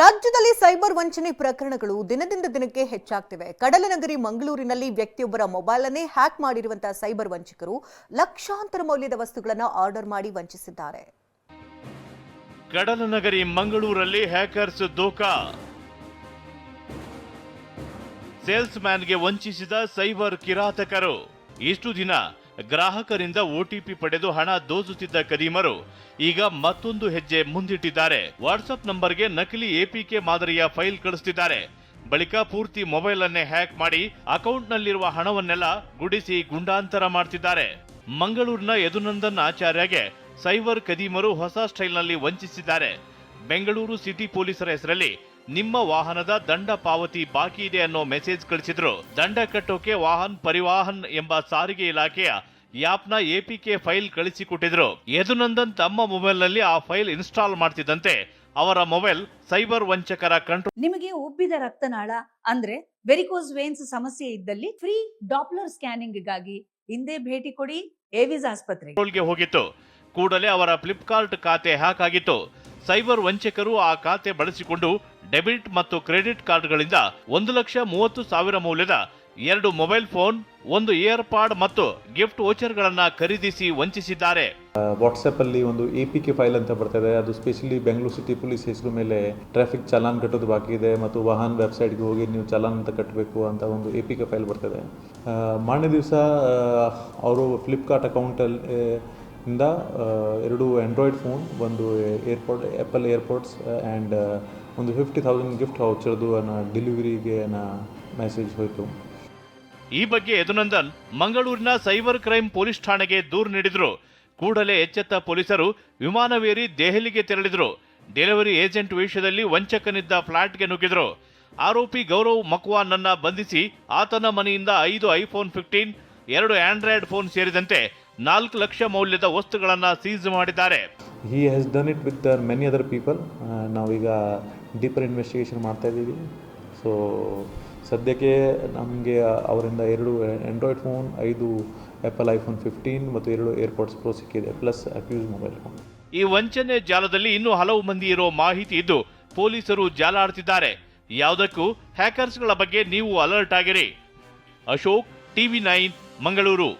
ರಾಜ್ಯದಲ್ಲಿ ಸೈಬರ್ ವಂಚನೆ ಪ್ರಕರಣಗಳು ದಿನದಿಂದ ದಿನಕ್ಕೆ ಹೆಚ್ಚಾಗ್ತಿವೆ. ಕಡಲನಗರಿ ಮಂಗಳೂರಿನಲ್ಲಿ ವ್ಯಕ್ತಿಯೊಬ್ಬರ ಮೊಬೈಲ್ ಅನ್ನೇ ಹ್ಯಾಕ್ ಮಾಡಿರುವಂತಹ ಸೈಬರ್ ವಂಚಕರು ಲಕ್ಷಾಂತರ ಮೌಲ್ಯದ ವಸ್ತುಗಳನ್ನು ಆರ್ಡರ್ ಮಾಡಿ ವಂಚಿಸಿದ್ದಾರೆ. ಕಡಲನಗರಿ ಮಂಗಳೂರಲ್ಲಿ ಹ್ಯಾಕರ್ಸ್ ದೋಕಾ ಸೇಲ್ಸ್ ಮ್ಯಾನ್ಗೆ ವಂಚಿಸಿದ ಸೈಬರ್ ಕಿರಾತಕರು. ಇಷ್ಟು ದಿನ ಗ್ರಾಹಕರಿಂದ ಒಟಿಪಿ ಪಡೆದು ಹಣ ದೋಚುತ್ತಿದ್ದ ಕದೀಮರು ಈಗ ಮತ್ತೊಂದು ಹೆಜ್ಜೆ ಮುಂದಿಟ್ಟಿದ್ದಾರೆ. ವಾಟ್ಸಪ್ ನಂಬರ್ಗೆ ನಕಲಿ ಎಪಿಕೆ ಮಾದರಿಯ ಫೈಲ್ ಕಳಿಸ್ತಿದ್ದಾರೆ. ಬಳಿಕ ಪೂರ್ತಿ ಮೊಬೈಲ್ ಅನ್ನೇ ಹ್ಯಾಕ್ ಮಾಡಿ ಅಕೌಂಟ್ನಲ್ಲಿರುವ ಹಣವನ್ನೆಲ್ಲ ಗುಡಿಸಿ ಗುಂಡಾಂತರ ಮಾಡ್ತಿದ್ದಾರೆ. ಮಂಗಳೂರಿನ ಯದುನಂದನ್ ಆಚಾರ್ಯಗೆ ಸೈಬರ್ ಕದೀಮರು ಹೊಸ ಸ್ಟೈಲ್ನಲ್ಲಿ ವಂಚಿಸಿದ್ದಾರೆ. ಬೆಂಗಳೂರು ಸಿಟಿ ಪೊಲೀಸರ ಹೆಸರಲ್ಲಿ ನಿಮ್ಮ ವಾಹನದ ದಂಡ ಪಾವತಿ ಬಾಕಿ ಇದೆ ಅನ್ನೋ ಮೆಸೇಜ್ ಕಳಿಸಿದ್ರು. ದಂಡ ಕಟ್ಟೋಕೆ ವಾಹನ್ ಪರಿವಾಹನ್ ಎಂಬ ಸಾರಿಗೆ ಇಲಾಖೆಯ ಯಾಪ್ನ ಎಪಿಕೆ ಫೈಲ್ ಕಳಿಸಿಕೊಟ್ಟಿದ್ರು. ಯದುನಂದನ್ ತಮ್ಮ ಮೊಬೈಲ್ನಲ್ಲಿ ಆ ಫೈಲ್ ಇನ್ಸ್ಟಾಲ್ ಮಾಡ್ತಿದ್ದಂತೆ. ಅವರ ಮೊಬೈಲ್ ಸೈಬರ್ ವಂಚಕರ ಕಂಟ್ರೋಲ್ ನಿಮಗೆ ಉಬ್ಬಿದ ರಕ್ತನಾಳ ಅಂದ್ರೆ ವೆರಿಕೋಸ್ ವೇನ್ಸ್ ಸಮಸ್ಯೆ ಇದ್ದಲ್ಲಿ ಫ್ರೀ ಡಾಪ್ಲರ್ ಸ್ಕ್ಯಾನಿಂಗ್ಗಾಗಿ ಹಿಂದೆ ಭೇಟಿ ಕೊಡಿ. ಏವಿಸ್ ಆಸ್ಪತ್ರೆಗೆ. ಹೋಗಿತ್ತು. ಕೂಡಲೇ ಅವರ ಫ್ಲಿಪ್ಕಾರ್ಟ್ ಖಾತೆ ಹ್ಯಾಕ್ ಆಗಿತ್ತು. ಸೈಬರ್ ವಂಚಕರು ಆ ಖಾತೆ ಬಳಸಿಕೊಂಡು ಡೆಬಿಟ್ ಮತ್ತು ಕ್ರೆಡಿಟ್ ಕಾರ್ಡ್ಗಳಿಂದ ಒಂದು ಲಕ್ಷ ಮೂವತ್ತು ಸಾವಿರ ಮೌಲ್ಯದ ಎರಡು ಮೊಬೈಲ್ ಫೋನ್, ಒಂದು ಇಯರ್ ಪಾಡ್ ಮತ್ತು ಗಿಫ್ಟ್ ವೋಚರ್ಗಳನ್ನು ಖರೀದಿಸಿ ವಂಚಿಸಿದ್ದಾರೆ. ವಾಟ್ಸಪ್ಪಲ್ಲಿ ಒಂದು ಎ ಪಿ ಕೆ ಫೈಲ್ ಅಂತ ಬರ್ತದೆ. ಅದು ಸ್ಪೆಷಲಿ ಬೆಂಗಳೂರು ಸಿಟಿ ಪೊಲೀಸ್ ಹೆಸರು ಮೇಲೆ ಟ್ರಾಫಿಕ್ ಚಲಾನ್ ಕಟ್ಟೋದು ಬಾಕಿ ಇದೆ ಮತ್ತು ವಾಹನ ವೆಬ್ಸೈಟ್ಗೆ ಹೋಗಿ ನೀವು ಚಲಾನ್ ಅಂತ ಕಟ್ಟಬೇಕು ಅಂತ ಒಂದು ಎ ಪಿ ಕೆ ಫೈಲ್ ಬರ್ತದೆ. ಮಾರನೇ ದಿವಸ ಅವರು ಫ್ಲಿಪ್ಕಾರ್ಟ್ ಅಕೌಂಟಲ್ಲಿ ಇಂದ ಎರಡು ಆ್ಯಂಡ್ರಾಯ್ಡ್ ಫೋನ್ ಒಂದು ಏರ್ಪೋರ್ಟ್ ಆ್ಯಪಲ್ ಏರ್ಪೋರ್ಟ್ಸ್ ಆ್ಯಂಡ್ ಒಂದು ಫಿಫ್ಟಿ ತೌಸಂಡ್ ಗಿಫ್ಟ್ ವೌಚರ್ದು ಡೆಲಿವರಿಗೆ ಮೆಸೇಜ್ ಹೋಯಿತು. ಈ ಬಗ್ಗೆ ಯದುನಂದನ್ ಮಂಗಳೂರಿನ ಸೈಬರ್ ಕ್ರೈಮ್ ಪೊಲೀಸ್ ಠಾಣೆಗೆ ದೂರು ನೀಡಿದ್ರು. ಕೂಡಲೇ ಎಚ್ಚೆತ್ತ ಪೊಲೀಸರು ವಿಮಾನವೇರಿ ದೆಹಲಿಗೆ ತೆರಳಿದ್ರು. ಡೆಲಿವರಿ ಏಜೆಂಟ್ ವೇಷದಲ್ಲಿ ವಂಚಕನಿದ್ದ ಫ್ಲಾಟ್ಗೆ ನುಗ್ಗಿದ್ರು. ಆರೋಪಿ ಗೌರವ್ ಮಕ್ವಾನನ್ನ ಬಂಧಿಸಿ ಆತನ ಮನೆಯಿಂದ ಐದು ಐಫೋನ್ ಫಿಫ್ಟೀನ್, ಎರಡು ಆಂಡ್ರಾಯ್ಡ್ ಫೋನ್ ಸೇರಿದಂತೆ ನಾಲ್ಕು ಲಕ್ಷ ಮೌಲ್ಯದ ವಸ್ತುಗಳನ್ನು ಸೀಸ್ ಮಾಡಿದ್ದಾರೆ. He has done it with many other people ನಾವೀಗ ಡೀಪರ್ ಇನ್ವೆಸ್ಟಿಗೇಷನ್ ಮಾಡ್ತಾ ಇದ್ದೀವಿ. ಸೊ ಸದ್ಯಕ್ಕೆ ನಮಗೆ ಅವರಿಂದ ಎರಡು ಆ್ಯಂಡ್ರಾಯ್ಡ್ ಫೋನ್ ಐದು ಆ್ಯಪಲ್ ಐಫೋನ್ ಫಿಫ್ಟೀನ್ ಮತ್ತು ಎರಡು ಏರ್ಪೋರ್ಟ್ಸ್ ಪ್ರೋ ಸಿಕ್ಕಿದೆ ಪ್ಲಸ್ ಅಕ್ಯೂಸ್ ಮೊಬೈಲ್ ಫೋನ್ ಈ ವಂಚನೆ ಜಾಲದಲ್ಲಿ ಇನ್ನೂ ಹಲವು ಮಂದಿ ಇರೋ ಮಾಹಿತಿ ಇದ್ದು ಪೊಲೀಸರು ಜಾಲ ಆಡ್ತಿದ್ದಾರೆ ಯಾವುದಕ್ಕೂ ಹ್ಯಾಕರ್ಸ್ಗಳ ಬಗ್ಗೆ ನೀವು ಅಲರ್ಟ್ ಆಗಿರಿ. Ashok TV nine Mangaluru.